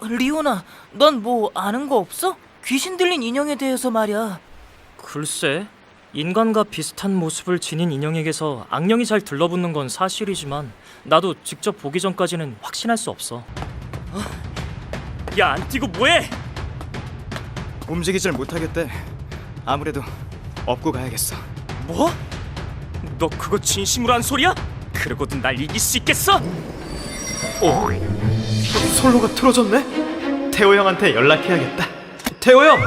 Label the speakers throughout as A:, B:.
A: 리오나, 넌 뭐 아는 거 없어? 귀신 들린 인형에 대해서 말이야.
B: 글쎄, 인간과 비슷한 모습을 지닌 인형에게서 악령이 잘 들러붙는 건 사실이지만 나도 직접 보기 전까지는 확신할 수 없어. 야, 안 뛰고 뭐해?
C: 움직이질 못하겠대. 아무래도 업고 가야겠어.
B: 뭐? 너 그거 진심으로 한 소리야? 그러고도 날 이길 수 있겠어?
C: 솔로가 틀어졌네? 태호 형한테 연락해야겠다. 태호 형,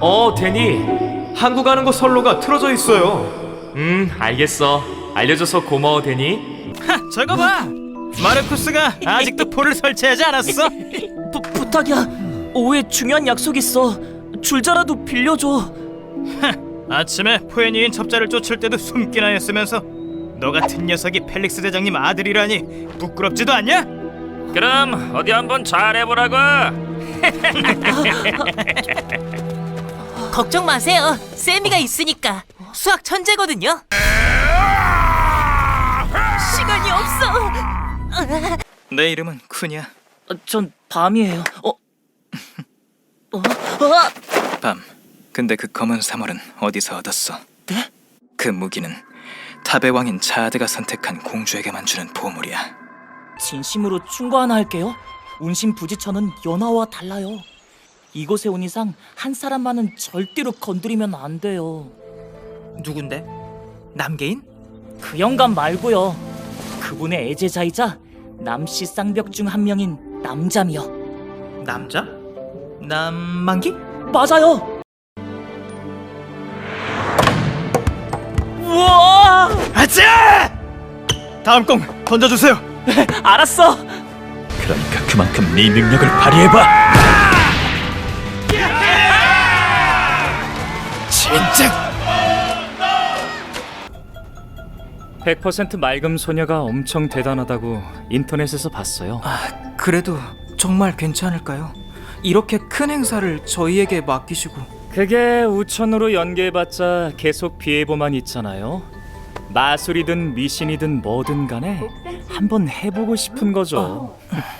B: 어, 데니.
C: 한국 가는 거 솔로가 틀어져 있어요.
B: 음, 알겠어. 알려줘서 고마워, 데니.
C: 저거 봐. 마르쿠스가 아직도 포를 설치하지 않았어?
A: 부, 부탁이야. 오후에 중요한 약속 있어. 줄자라도 빌려줘.
C: 아침에 포연이인 첩자를 쫓을 때도 숨기나 했으면서 너 같은 녀석이 펠릭스 대장님 아들이라니 부끄럽지도 않냐?
B: 그럼 어디 한번 잘해보라고.
A: 걱정 마세요. 세미가 있으니까. 수학 천재거든요. 시간이 없어.
C: 내 이름은 쿠냐.
A: 어, 전 밤이에요. 어? 어? 어?
C: 밤. 근데 그 검은 사물은 어디서 얻었어?
A: 네?
C: 그 무기는 탑의 왕인 자드가 선택한 공주에게만 주는 보물이야.
A: 진심으로 충고 하나 할게요. 운신 부지천은 연화와 달라요. 이곳에 온 이상 한 사람만은 절대로 건드리면 안 돼요.
D: 누군데? 남개인?
A: 그 영감 말고요. 그분의 애제자이자 남씨 쌍벽 중 한 명인 남잠이요.
D: 남자? 남만기?
A: 맞아요. 우와!
C: 아차! 다음 공 던져주세요.
A: 알았어.
C: 그러니까 그만큼 네 능력을 발휘해봐. 진짜
B: 100% 맑음 소녀가 엄청 대단하다고 인터넷에서 봤어요.
D: 아, 그래도 정말 괜찮을까요? 이렇게 큰 행사를 저희에게 맡기시고
B: 그게 우천으로 연계해봤자 계속 비해보만 있잖아요. 마술이든 미신이든 뭐든 간에 한번 해보고 싶은 거죠.